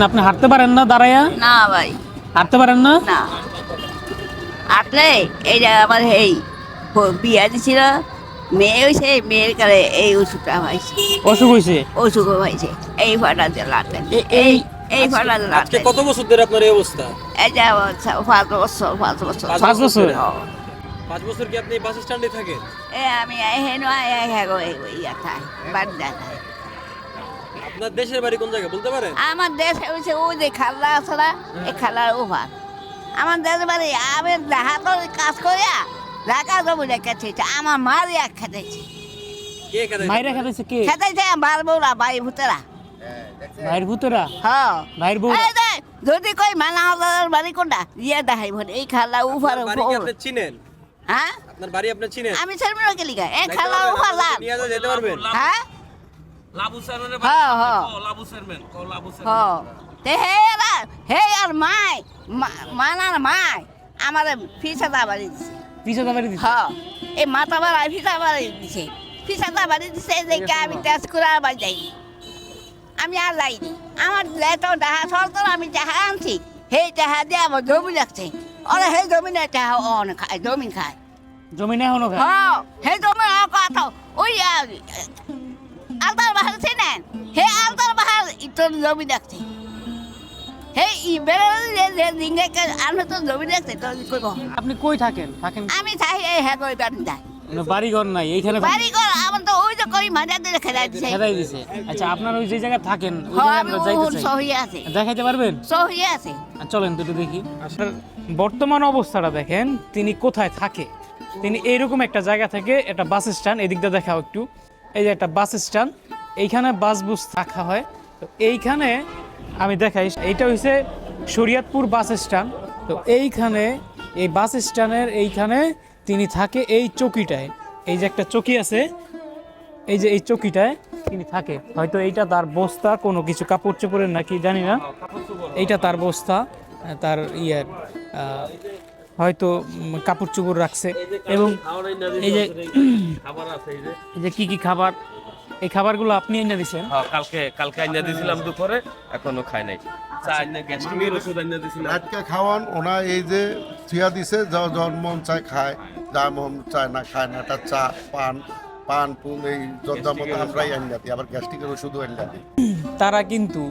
আপনি হাঁটতে পারেন না দাঁড়াইয়া? না ভাই। হাঁটতে পারেন না? না। আটলে এই যে আমার এই বিয়া দিছিল মেয়ে হয়েছে মেয়ের কালে এই ওষুধটা হয়েছে অসুখ হয়েছে অসুখ হয়েছে এই ফাটা এ- এই এই- ফাটা দিয়ে আজকে কত বছর ধরে আপনার এই অবস্থা? এই যে পাঁচ বছর পাঁচ বছর। পাঁচ পাঁচ বছর? হ্যাঁ। পাঁচ বছর কি আপনি বাস স্ট্যান্ডে থাকেন? এ আমি হেন হ্যাগো ইয়া খাই বাড্ডা খাই আপনার দেশের বাড়ি কোন জায়গায় বলতে পারেন? আমার দেশ হয়েছে ওই যে খাল্লা আছে না এই খাল্লার ওভার আমার দেশ বাড়ি আমি কাজ করিয়া ঢাকা জমি খেতেছে আমার মারিয়া খেতেছে। কে খেতে মাইরা খেতেছে কে? খেতেছে আমার বউরা বাড়ি ভূতেরা। ভাইয়ের ভূতেরা? হ্যাঁ। ভাইয়ের বউ যদি কই মানা হাজার বাড়ি কোনটা ইয়ে দেখাই ভোট এই খাল্লা উফার আপনার আপনি চিনেন? হ্যাঁ? আপনার বাড়ি আপনি চিনেন? আমি লিখা? এই যাইতে খাল্লা পারবেন? উফার নিয়ে যেতে পারবেন? হ্যাঁ? লাবু স্যারের হ্যাঁ হ্যাঁ লাবু চেয়ারম্যান কও লাবু হ্যাঁ তে হে এরা হে আর মাই মানার মাই আমার ফিসাদা বাড়ি দিছে। হ্যাঁ এই বাড়া ফিসা বাড়ি দিছে। ফিসাদা বাড়ি দিছে দেখে আমি তেজ করে যাই আমি আর লাইনি আমার লেটো ডাহা সরকার আমি যাহা আনছি। সেই যাহা দিয়ে আমার জমি লাগছে। ওরা সেই জমিনে যাহা অন খায় জমি খায়। জমিনে খায়? হ্যাঁ সেই জমি কথা ওই আলতার বাহার চেনেন? হে আলতার বাহার ইতর জমি দেখছে। হে ই বেড়ে যে দিনে আমি তো জমি দেখছে তো কি করব। আপনি কই থাকেন? থাকেন আমি চাই এই হ্যাঁ কই বাড়ি যাই মানে বাড়ি ঘর নাই এইখানে বাড়ি কর আমার তো ওই যে কই মাঝে দিলে খেলা দিছে। খেদাই দিছে। আচ্ছা আপনার ওই যে জায়গায় থাকেন ওই হ্যাঁ জায়গায় আমরা যাইতে চাই। সহি আছে। দেখাইতে পারবেন? সহি আছে। চলেন দুটো দেখি। আপনার বর্তমান অবস্থাটা দেখেন তিনি কোথায় থাকে? তিনি এইরকম একটা জায়গা থেকে একটা বাস স্ট্যান্ড এদিকটা দেখাও একটু। এই যে একটা বাস স্ট্যান্ড, এইখানে বাস বুস রাখা হয়। তো এইখানে আমি দেখাই, এইটা হচ্ছে শরিয়াতপুর বাস স্ট্যান্ড। তো এইখানে, এই বাস স্ট্যান্ডের এইখানে তিনি থাকে এই চকিটায়। এই যে একটা চকি আছে, এই যে এই চকিটায় তিনি থাকে। হয়তো এইটা তার বস্তা, কোনো কিছু কাপড় চোপড়ের নাকি, জানি না। এইটা তার বস্তা, তার ইয়ে হয়তো কাপড় চোপড় রাখছে এবং এই যে খাবার আছে এই যে এই যে কি কি খাবার এই খাবারগুলো আপনি এনে দিছেন হ্যাঁ কালকে কালকে আইনা দিয়েছিলাম দুপুরে এখনও খাই নাই। চা আইনা গ্যাস্ট্রিকের ওষুধ আইনা দিয়েছিলাম। খাওয়ান ওনা এই যে থুয়া দিছে যা মন চায় খায় যা মন চায় না খায় না এটা চা পান পান পুন এই যদ্দা মতো আমরাই দিই আবার গ্যাস্ট্রিকের ওষুধও দিই। তারা কিন্তু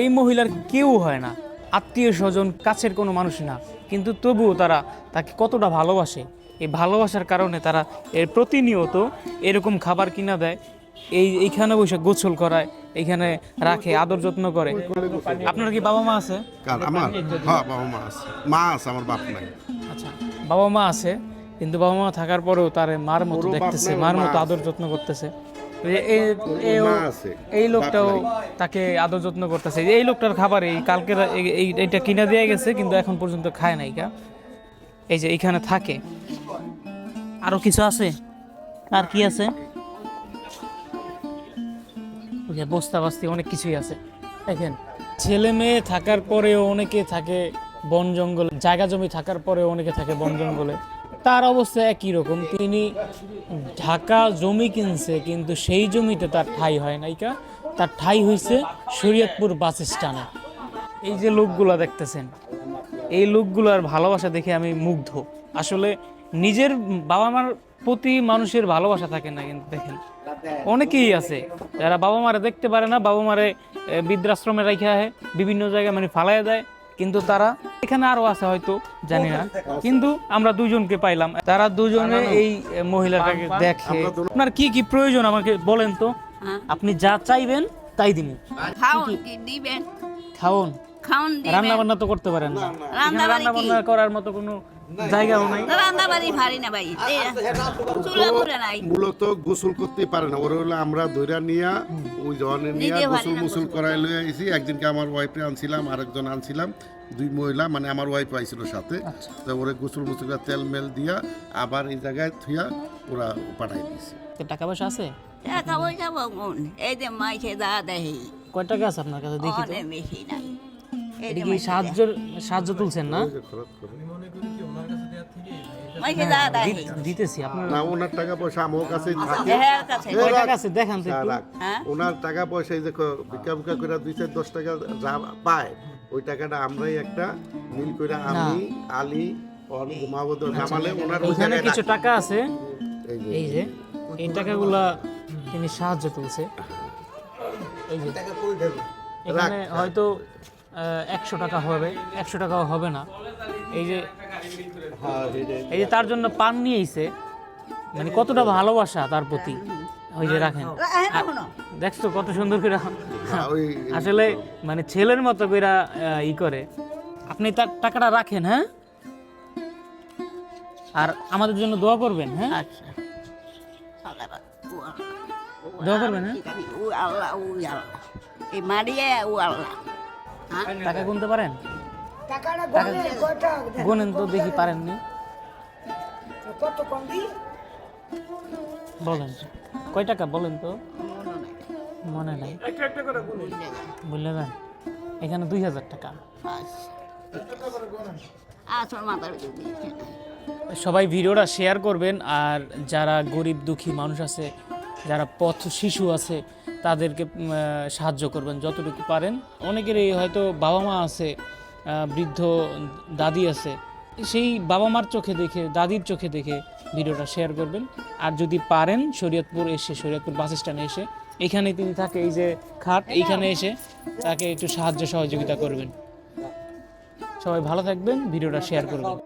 এই মহিলার কেউ হয় না। আত্মীয় স্বজন কাছের কোনো মানুষ না। কিন্তু তবুও তারা তাকে কতটা ভালোবাসে। এই ভালোবাসার কারণে তারা এর প্রতিনিয়ত এরকম খাবার কিনা দেয় এই এইখানে বসে গোসল করায় এইখানে রাখে আদর যত্ন করে। আপনার কি বাবা মা আছে? আমার? হ্যাঁ বাবা মা আছে। মা আছে আমার বাপ নাই। আচ্ছা বাবা মা আছে কিন্তু বাবা মা থাকার পরেও তার মার মতো দেখতেছে মার মতো আদর যত্ন করতেছে। এই- লোকটাও তাকে আদর যত্ন করতেছে। এই লোকটার খাবার এই কালকে এইটা কিনে দিয়ে গেছে কিন্তু এখন পর্যন্ত খায় নাই কা এই যে এইখানে থাকে। আরও কিছু আছে? আর কি আছে? বস্তা বাস্তি অনেক কিছুই আছে। দেখেন ছেলে মেয়ে থাকার পরেও অনেকে থাকে বন জঙ্গলে জায়গা জমি থাকার পরেও অনেকে থাকে বন জঙ্গলে। তার অবস্থা একই রকম। তিনি ঢাকা জমি কিনছে, কিন্তু সেই জমিতে তার ঠাই হয় নাইকা তার ঠাই হয়েছে শরীয়তপুর বাস স্ট্যান্ডে। এই যে লোকগুলা দেখতেছেন, এই লোকগুলার ভালোবাসা দেখে আমি মুগ্ধ। আসলে নিজের বাবা মার প্রতি মানুষের ভালোবাসা থাকে না কিন্তু দেখেন, অনেকেই আছে যারা বাবা মারে দেখতে পারে না বাবা মারে বৃদ্ধাশ্রমে রাখা হয় বিভিন্ন জায়গায় মানে ফালাইয়া দেয়। কিন্তু তারা এখানে আরও আছে হয়তো জানি না। কিন্তু আমরা দুজনকে পাইলাম। তারা দুজনে এই মহিলাটাকে দেখে। আপনার কি কি প্রয়োজন আমাকে বলেন তো? হ্যাঁ। আপনি যা চাইবেন তাই দিন খাওন দিবেন? খাওন। খাওন রান্না বান্না তো করতে পারেন না। রান্না? বান্না করার মতো কোনো জায়গাও নাই। রান্না বাড়ি ভারী না ভাই চুলা পুরে নাই। মূলত গোসল করতে পারে না। ওরা হলো আমরা ধৈরা নিয়া ওই জনে নিয়া গোসল না মুসুল করাই লয়ে আইছি। একদিনকে আমার ওয়াইফে আনছিলাম আরেকজন আনছিলাম। দুই মহিলা মানে আমার ওয়াইফ আইছিল সাথে। তো ওরা গোসল মুসুল তেল মেল দিয়া আবার এই জায়গায় থুয়া ওরা পাঠাই দিছে। তো টাকা পয়সা আছে? টাকা পয়সা বগুন এই যে মাইছে দা দেহি। কয় টাকা আছে আপনার কাছে? দেখি তো। অনেক বেশি নাই এই যে এটা কি মাইছে সাহায্য সাহায্য তুলছেন না? দিতেছি আপনার না ওনার টাকা পয়সা আমার থাকে। দেহের কাছে। টাকা দেখান তো। হ্যাঁ? ওনার টাকা পয়সা এই যে ভিক্ষা ভিক্ষা করে দুই চার দশ টাকা যা পায় ওই টাকাটা আমরাই একটা মিল করে আমি আলী অন ঘুমাবদ জামালে ওনার ওখানে কিছু টাকা আছে? এই যে। এই টাকাগুলা তিনি সাহায্য তুলছে। এই যে এখানে হয়তো একশো টাকা হবে একশো টাকাও হবে না। এই যে হ্যাঁ। এই যে তার জন্য পান নিয়েছে। মানে কতটা ভালোবাসা তার প্রতি। ওই যে রাখেন। হ্যাঁ, এখনও। দেখছ কত সুন্দর করে হ্যাঁ, আসলে মানে ছেলের মতো করে ই করে। আপনি তার টাকাটা রাখেন হ্যাঁ? আর আমাদের জন্য দোয়া করবেন হ্যাঁ? আচ্ছা। দোয়া করবেন হ্যাঁ? ও আল্লাহ ও আল্লাহ। এই মারিয়ে ও আল্লাহ। হ্যাঁ? টাকা গুনতে পারেন? গুনেন তো দেখি পারেননি। বলেন। কয় টাকা বলেন তো? মনে নাই। এখানে দুই হাজার টাকা। আচ্ছা। সবাই ভিডিওটা শেয়ার করবেন আর যারা গরিব দুঃখী মানুষ আছে যারা পথ শিশু আছে তাদেরকে সাহায্য করবেন যতটুকু পারেন। অনেকেরই হয়তো বাবা মা আছে বৃদ্ধ দাদি আছে, সেই বাবা মার চোখে দেখে, দাদির চোখে দেখে ভিডিওটা শেয়ার করবেন। আর যদি পারেন, শরীয়তপুর এসে, শরীয়তপুর বাস স্ট্যান্ডে এসে, এখানে তিনি থাকে এই যে খাট, এইখানে এসে তাকে একটু সাহায্য সহযোগিতা করবেন। সবাই ভালো থাকবেন, ভিডিওটা শেয়ার করবেন।